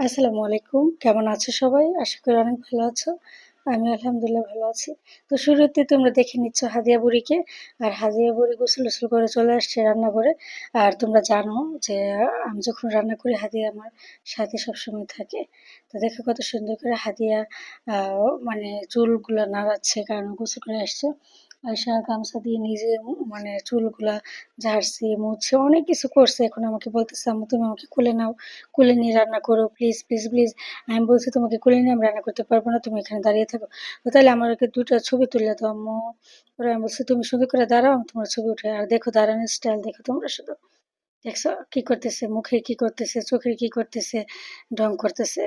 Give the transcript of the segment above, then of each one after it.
আসসালামু আলাইকুম কেমন আছো সবাই? আশা করি অনেক ভালো আছো। আমি আলহামদুলিল্লাহ ভালো আছি। তো শুরুতে তোমরা দেখে নিচ্ছ হাদিয়া বুড়িকে। আর হাদিয়া বুড়ি গোসল গোসল করে চলে আসছে রান্না করে আর তোমরা জানো যে আমি যখন রান্না করি, হাদিয়া আমার সাথে সবসময় থাকে। তো দেখো কত সুন্দর করে হাদিয়া মানে চুলগুলো নাড়াচ্ছে, কারণ গোসল করে আসছে। আয়সা গামছা দিয়ে নিজে মানে চুলগুলা ঝাড়ছে মুছে অনেক কিছু করছে এখন আমাকে বলতেছে, আম্মু, তুমি আমাকে কোলে নাও, কোলে নিয়ে রান্না করো প্লিজ প্লিজ প্লিজ আমি বলছি, তোমাকে কোলে নিয়ে আমি রান্না করতে পারব না, তুমি এখানে দাঁড়িয়ে থাকো। তো তাহলে ওকে দুটো ছবি তুলে দাও, আম্মু। পরে আমি বলছি, তুমি সুন্দর করে দাঁড়াও, আমি তোমার ছবি উঠে আর দেখো দাঁড়ানোর স্টাইল দেখো তোমরা শুধু। দেখছ কি করতেছে, মুখে কি করতেছে, চোখে কি করতেছে, ঢং করতেছে?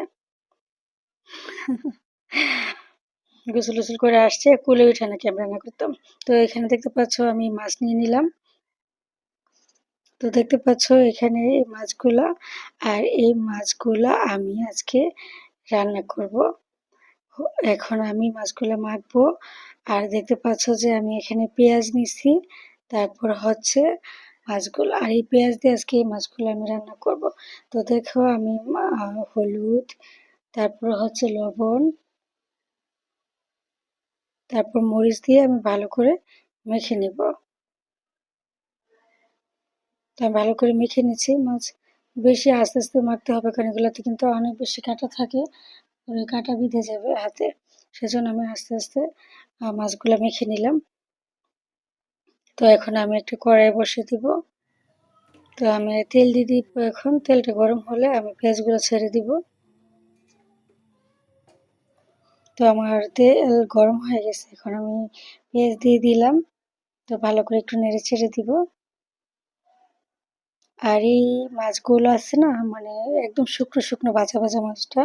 গোসল গোসল করে আসছে, কুলে উঠে নাকি আমি রান্না করতাম। তো এখানে দেখতে পাচ্ছ আমি মাছ নিয়ে নিলাম। তো দেখতে পাচ্ছ এখানে এই মাছগুলা, আর এই মাছগুলা আমি আজকে রান্না করব। এখন আমি মাছগুলো মাখবো, আর দেখতে পাচ্ছ যে আমি এখানে পেঁয়াজ নিছি, তারপর হচ্ছে মাছগুলো, আর এই পেঁয়াজ দিয়ে আজকে এই মাছগুলো আমি রান্না করব। তো দেখো আমি হলুদ, তারপর হচ্ছে লবণ তারপর মরিচ দিয়ে আমি ভালো করে মেখে নেব। তো ভালো করে মেখে নিচ্ছি, মাছ বেশি আস্তে আস্তে মাখতে হবে কারণ এগুলোতে কিন্তু অনেক বেশি কাঁটা থাকে কাঁটা বিঁধে যাবে হাতে। সেজন্য আমি আস্তে আস্তে মাছগুলো মেখে নিলাম। তো এখন আমি একটু কড়াই বসে দিব। তো আমি তেল দিয়ে দিব এখন, তেলটা গরম হলে আমি পেঁয়াজগুলো ছেড়ে দিব। তো আমার তেল গরম হয়ে গেছে। এখন আমি পেঁয়াজ দিয়ে দিলাম। তো ভালো করে একটু নেড়ে ছেড়ে দিব। আর এই মাছগুলো আছে না মানে একদম শুকনো শুকনো ভাজা ভাজা মাছটা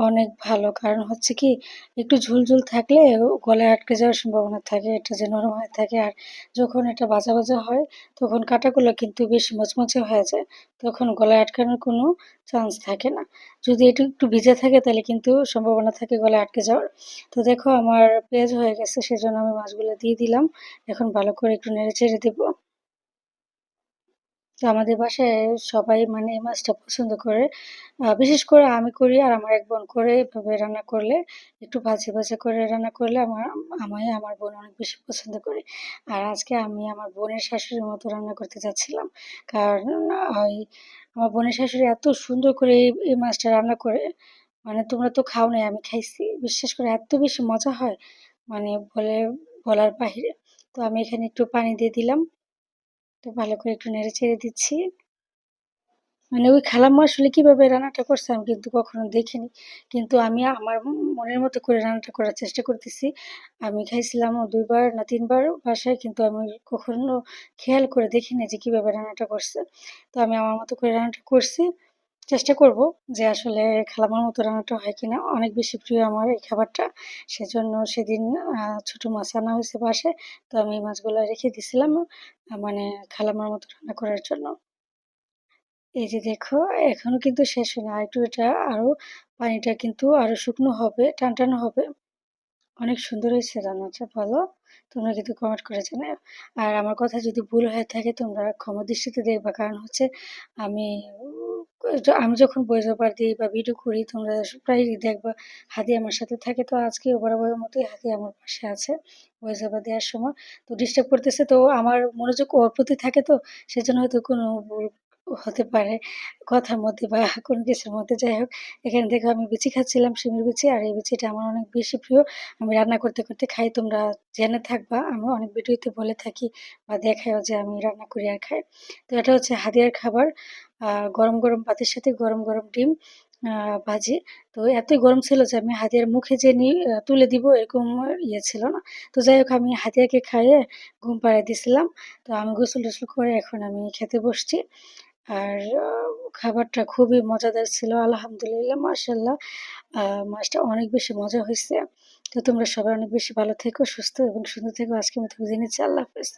অনেক ভালো। কারণ হচ্ছে কি, একটু ঝুল ঝুল থাকলে গলায় আটকে যাওয়ার সম্ভাবনা থাকে, এটা যে নরম হয়ে থাকে। আর যখন এটা ভাজা ভাজা হয়, তখন কাটাগুলো কিন্তু বেশ মচমচে হয়ে যায়, তখন গলায় আটকানোর কোনো চান্স থাকে না। যদি একটু একটু ভিজে থাকে, তাহলে কিন্তু সম্ভাবনা থাকে গলায় আটকে যাওয়ার। তো দেখো, আমার পেঁয়াজ হয়ে গেছে, সেজন্য আমি মাছগুলো দিয়ে দিলাম। এখন ভালো করে একটু নেড়ে চেড়ে দেবো। তো আমাদের বাসায় সবাই মানে এই মাছটা পছন্দ করে। বিশেষ করে আমি করি আর আমার এক বোন করে এভাবে রান্না করলে, একটু ভাজে ভাজে করে রান্না করলে আমার আমায় আমার বোন অনেক বেশি পছন্দ করে। আর আজকে আমি আমার বোনের শাশুড়ির মতো রান্না করতে যাচ্ছিলাম। কারণ, ওই আমার বোনের শাশুড়ি এত সুন্দর করে এই মাছটা রান্না করে। মানে তোমরা তো খাও নাই আমি খাইছি। বিশ্বাস করে এত বেশি মজা হয় মানে বলে, বলার বাহিরে। তো আমি এখানে একটু পানি দিয়ে দিলাম। তো ভালো করে একটু নেড়ে ছেড়ে দিচ্ছি। মানে ওই খালাম্মা আসলে কীভাবে রান্নাটা করছে আমি কিন্তু কখনো দেখিনি। কিন্তু আমি আমার মনের মতো করে রান্নাটা করার চেষ্টা করতেছি। আমি খাইছিলাম দুইবার না তিনবার বাসায়, কিন্তু আমি কখনো খেয়াল করে দেখিনি যে কীভাবে রান্নাটা করছে। তো আমি আমার মতো করে রান্নাটা করছি। চেষ্টা করব যে আসলে খালামার মতো রান্নাটা হয় কিনা। অনেক বেশি প্রিয় আমার এই খাবারটা। সেজন্য সেদিন ছোট মাছ আনা হয়েছে বাসে তো আমি মাছগুলো রেখে দিছিলাম মানে খালামার মতো রান্না করার জন্য। এই যে দেখো, এখনও কিন্তু শেষ হয়নি আর একটু এটা আরও পানিটা কিন্তু আরও শুকনো হবে টানটানো হবে। অনেক সুন্দর হয়েছে রান্নাটা, ভালো। তোমরা কিন্তু কমেন্ট করে জানাও। আর আমার কথা যদি ভুল হয়ে থাকে, তোমরা ক্ষমা দৃষ্টিতে দেখবা। কারণ হচ্ছে আমি আমি যখন বই ওভার দিই বা ভিডিও করি, তোমরা প্রায়ই দেখবা, হাতি আমার সাথে থাকে। তো আজকে বরাবরের মতোই হাতি আমার পাশে আছে বই ওভার দেওয়ার সময়। তো ডিস্টার্ব করতেছে, তো আমার মনোযোগ ওর প্রতি থাকে তো, সেজন্য হয়তো কোনো হতে পারে, কথার মধ্যে বা কোনো কিছুর মধ্যে। যাই হোক, এখানে দেখো আমি বিচি খাচ্ছিলাম, শিমের বিচি, আর এই বিচিটা আমার অনেক বেশি প্রিয়। আমি রান্না করতে করতে খাই, তোমরা জেনে থাকবা, আমি অনেক ভিডিওতে বলে থাকি বা দেখাইও যে আমি রান্না করি আর খাই। তো এটা হচ্ছে হাদিয়ার খাবার গরম গরম ভাতের সাথে গরম গরম ডিম ভাজি। তো এতই গরম ছিল যে আমি হাতিয়ার মুখে যে তুলে দিব এরকম ইয়ে ছিল না। তো যাই হোক, আমি হাতিয়াকে খাইয়ে ঘুম পাড়াই দিয়েছিলাম তো আমি গোসল টোসল করে এখন আমি খেতে বসছি। আর খাবারটা খুবই মজাদার ছিল, আলহামদুলিল্লাহ মার্শাল্লাহ মাছটা অনেক বেশি মজা হয়েছে তো তোমরা সবাই অনেক বেশি ভালো থেকো, সুস্থ এবং সুন্দর থেকো। আজকে মতো বুঝে নিচ্ছি। আল্লাহ হাফেজ।